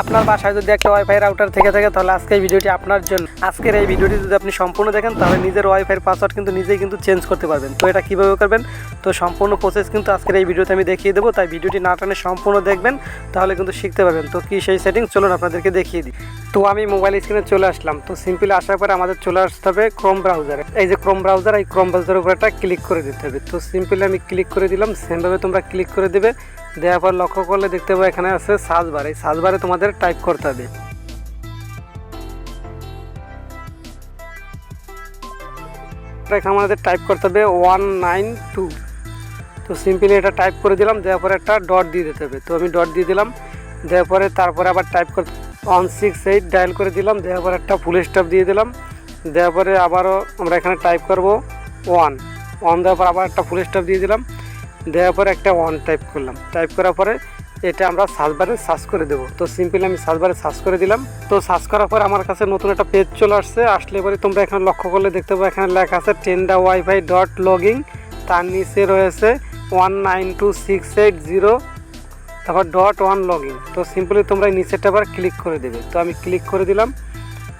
আপনার বাসায় যদি একটা ওয়াইফাই রাউটার থেকে থাকে, তাহলে আজকে এই ভিডিওটি আপনার জন্য। আজকের এই ভিডিওটি যদি আপনি সম্পূর্ণ দেখেন, তাহলে নিজের ওয়াইফাইয়ের পাসওয়ার্ড কিন্তু নিজেই কিন্তু চেঞ্জ করতে পারবেন। তো এটা কীভাবে করবেন? তো সম্পূর্ণ প্রসেস কিন্তু আজকের এই ভিডিওতে আমি দেখিয়ে দেবো, তাই ভিডিওটি না টানে সম্পূর্ণ দেখবেন, তাহলে কিন্তু শিখতে পারবেন। তো কি সেই সেটিংস চলুন আপনাদেরকে দেখিয়ে দিই। তো আমি মোবাইল স্ক্রিনে চলে আসলাম। তো সিম্পলি আসার পরে আমাদের চলে আসতে হবে ক্রোম ব্রাউজারে এই যে ক্রোম ব্রাউজার এই ক্রোম ব্রাউজারের উপর একটা ক্লিক করে দিতে হবে। তো সিম্পলি আমি ক্লিক করে দিলাম। সেমভাবে তোমরা ক্লিক করে দেবে। দেওয়ার পর লক্ষ্য করলে দেখতে পাবো এখানে আছে সার্চ বার এই সার্চ বারে তোমাদের টাইপ করতে হবে। এখানে আমাদের টাইপ করতে হবে ওয়ান নাইন টু তো সিম্পলি এটা টাইপ করে দিলাম, দেওয়ার পরে একটা ডট দিয়ে দিতে হবে। তো আমি ডট দিয়ে দিলাম, দেওয়ার পরে তারপরে আবার টাইপ করতে ওয়ান সিক্স এইট ডায়াল করে দিলাম, দেওয়ার পরে একটা ফুল স্টপ দিয়ে দিলাম। দেওয়ার পরে আবারও আমরা এখানে টাইপ করব ওয়ান ওয়ান দেওয়ার পর আবার একটা ফুল স্টপ দিয়ে দিলাম। দেওয়ার পরে একটা ওয়ান টাইপ করলাম। টাইপ করার পরে এটা আমরা সার্চ বারে সার্চ করে দেবো। তো সিম্পলি আমি সার্চ বারে সার্চ করে দিলাম। তো সার্চ করার পর আমার কাছে নতুন একটা পেজ চলে আসছে। আসলে পরে তোমরা এখানে লক্ষ্য করলে দেখতে পাবো, এখানে লেখা আছে টেন্ডা ওয়াইফাই ডট লগিং তার নিচে রয়েছে one nine two six eight zero তারপর ডট ওয়ান লগিং তো সিম্পলি তোমরা নিচেরটা আবার ক্লিক করে দেবে। তো আমি ক্লিক করে দিলাম।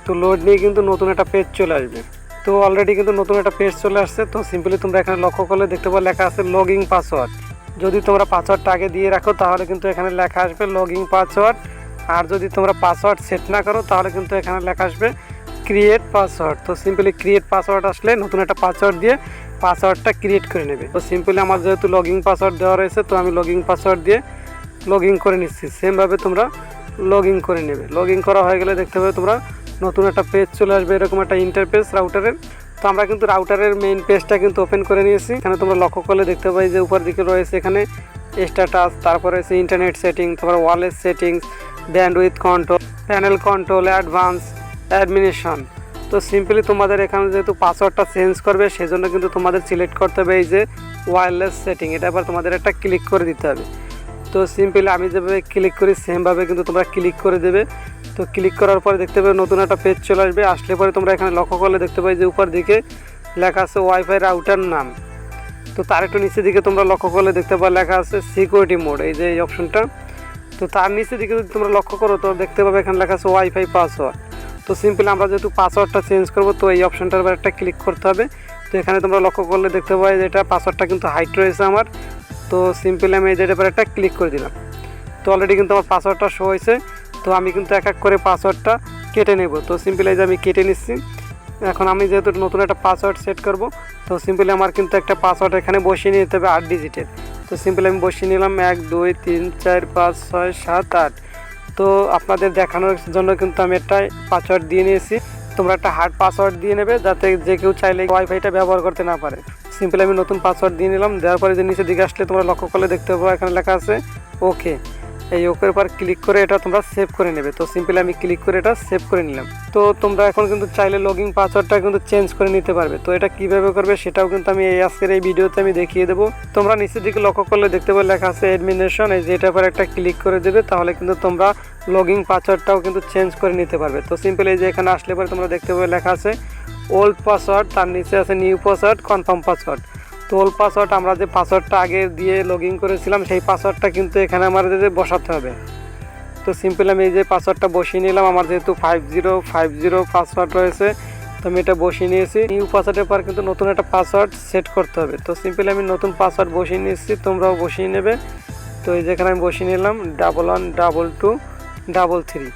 তো লোড নিয়ে কিন্তু নতুন একটা পেজ চলে আসবে। তো অলরেডি কিন্তু নতুন একটা পেজ চলে আসছে। তো সিম্পলি তোমরা এখানে লক্ষ্য করলে দেখতে পাবো লেখা আছে লগ ইন পাসওয়ার্ড যদি তোমরা পাসওয়ার্ডটা আগে দিয়ে রাখো, তাহলে কিন্তু এখানে লেখা আসবে লগ ইন পাসওয়ার্ড আর যদি তোমরা পাসওয়ার্ড সেট না করো, তাহলে কিন্তু এখানে লেখা আসবে ক্রিয়েট পাসওয়ার্ড তো সিম্পলি ক্রিয়েট পাসওয়ার্ড আসলে নতুন একটা পাসওয়ার্ড দিয়ে পাসওয়ার্ডটা ক্রিয়েট করে নেবে। তো সিম্পলি আমার যেহেতু লগ ইন পাসওয়ার্ড দেওয়া রয়েছে, তো আমি লগ ইন পাসওয়ার্ড দিয়ে লগ ইন করে নিচ্ছি। সেমভাবে তোমরা লগ ইন করে নেবে। লগ ইন করা হয়ে গেলে দেখতে পাবে তোমরা নতুন একটা পেজ চলে আসবে, এরকম একটা ইন্টারপেজ রাউটারের তো আমরা কিন্তু রাউটারের মেইন পেজটা কিন্তু ওপেন করে নিয়েছি। এখানে তোমরা লক্ষ্য করলে দেখতে পাই যে উপর দিকে রয়েছে এখানে স্ট্যাটাস তারপরে আছে ইন্টারনেট সেটিং তারপর wallet settings bandwidth control panel control advance administration তো সিম্পলি তোমাদের এখানে যেহেতু পাসওয়ার্ডটা চেঞ্জ করবে, সেজন্য কিন্তু তোমাদের সিলেক্ট করতে হবে এই যে ওয়্যারলেস সেটিং এটা আবার তোমাদের একটা ক্লিক করে দিতে হবে। তো সিম্পলি আমি যেভাবে ক্লিক করি সেমভাবে কিন্তু তোমরা ক্লিক করে দেবে। তো ক্লিক করার পরে দেখতে পাবে নতুন একটা পেজ চলে আসবে। আসলে পরে তোমরা এখানে লক্ষ্য করলে দেখতে পাই যে উপর দিকে লেখা আছে ওয়াইফাই রাউটার নাম। তো তার একটু নিচের দিকে তোমরা লক্ষ্য করলে দেখতে পাবে লেখা আছে সিকিউরিটি মোড এই যে এই অপশনটা তো তার নিচের দিকে যদি তোমরা লক্ষ্য করো, তো দেখতে পাবে এখানে লেখা আছে ওয়াইফাই পাসওয়ার্ড তো সিম্পলি আমরা যেহেতু পাসওয়ার্ডটা চেঞ্জ করব, তো এই অপশনটার একটা ক্লিক করতে হবে। তো এখানে তোমরা লক্ষ্য করলে দেখতে পাবে যে এটা পাসওয়ার্ডটা কিন্তু হাইট রয়েছে আমার। তো সিম্পলি আমি এই যেটার উপর একটা ক্লিক করে দিলাম। তো অলরেডি কিন্তু আমার পাসওয়ার্ডটা শো হয়েছে। তো আমি কিন্তু এক এক করে পাসওয়ার্ডটা কেটে নেব। তো সিম্পলি যে আমি কেটে নিচ্ছি। এখন আমি যেহেতু নতুন একটা পাসওয়ার্ড সেট করব, তো সিম্পলি আমার কিন্তু একটা পাসওয়ার্ড এখানে বসিয়ে নিতে হবে আট ডিজিটের তো সিম্পলি আমি বসিয়ে নিলাম এক, দুই, তিন, চার, পাঁচ, ছয়, সাত, আট। তো আপনাদের দেখানোর জন্য কিন্তু আমি একটা পাসওয়ার্ড দিয়ে নিয়েছি। তোমরা একটা হার্ড পাসওয়ার্ড দিয়ে নেবে যাতে যে কেউ চাইলে ওয়াইফাইটা ব্যবহার করতে না পারে। সিম্পলি আমি নতুন পাসওয়ার্ড দিয়ে নিলাম, দেওয়ার পরে যে নিচের দিকে আসলে তোমরা লক্ষ্য করলে দেখতে পাবো, এখানে লেখা আছে ওকে এই ওকের উপর ক্লিক করে এটা তোমরা সেভ করে নেবে। তো সিম্পলি আমি ক্লিক করে এটা সেভ করে নিলাম। তো তোমরা এখন কিন্তু চাইলে লগিং পাসওয়ার্ডটা কিন্তু চেঞ্জ করে নিতে পারবে। তো এটা কীভাবে করবে সেটাও কিন্তু আমি এই আজকের এই ভিডিওতে আমি দেখিয়ে দেবো। তোমরা নিচের দিকে লক্ষ্য করলে দেখতে পাবে লেখা আছে অ্যাডমিনেশন এই যেটার উপর একটা ক্লিক করে দেবে, তাহলে কিন্তু তোমরা লগিং পাসওয়ার্ডটাও কিন্তু চেঞ্জ করে নিতে পারবে। তো সিম্পলি এই যে এখানে আসলে পরে তোমরা দেখতে পাবে লেখা আছে ওল্ড পাসওয়ার্ড তার নিচে আছে নিউ পাসওয়ার্ড কনফার্ম পাসওয়ার্ড তো ওল্ড পাসওয়ার্ড আমরা যে পাসওয়ার্ডটা আগে দিয়ে লগ ইন করেছিলাম, সেই পাসওয়ার্ডটা কিন্তু এখানে আমাদের বসাতে হবে। তো সিম্পল আমি এই যে পাসওয়ার্ডটা বসিয়ে নিলাম, আমার যেহেতু five zero five zero password রয়েছে, তো আমি এটা বসিয়ে নিয়েছি। নিউ পাসওয়ার্ডের পর কিন্তু নতুন একটা পাসওয়ার্ড সেট করতে হবে। তো সিম্পলি আমি নতুন পাসওয়ার্ড বসিয়ে নিয়েছি, তোমরাও বসিয়ে নেবে। তো এই যেখানে আমি বসিয়ে নিলাম double one double two double three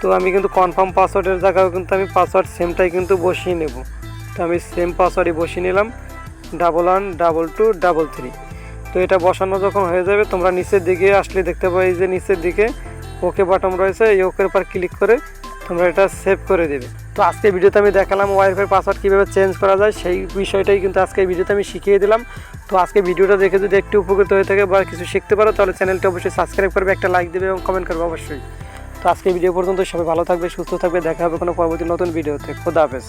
তো আমি কিন্তু কনফার্ম পাসওয়ার্ডের জায়গায় কিন্তু আমি পাসওয়ার্ড সেমটাই কিন্তু বসিয়ে নেব। তো আমি সেম পাসওয়ার্ডই বসিয়ে নিলাম। Double one double two double three তো এটা বসানো যখন হয়ে যাবে, তোমরা নিচের দিকে আসলে দেখতে পাই যে নিচের দিকে ওকে বাটন রয়েছে, এই ওকের উপর ক্লিক করে তোমরা এটা সেভ করে দেবে। তো আজকে ভিডিওতে আমি দেখালাম ওয়াইফাই পাসওয়ার্ড কীভাবে চেঞ্জ করা যায়, সেই বিষয়টাই কিন্তু আজকে ভিডিওতে আমি শিখিয়ে দিলাম। তো আজকে ভিডিওটা দেখে যদি একটু উপকৃত হয়ে থাকে বা কিছু শিখতে পারো, তাহলে চ্যানেলটি অবশ্যই সাবস্ক্রাইব করবে, একটা লাইক দেবে এবং কমেন্ট করবে অবশ্যই। তো আজকে ভিডিও পর্যন্ত সবাই ভালো থাকবে, সুস্থ থাকবে, দেখা হবে কোনো পরবর্তী নতুন ভিডিওতে। খোদা হাফেজ।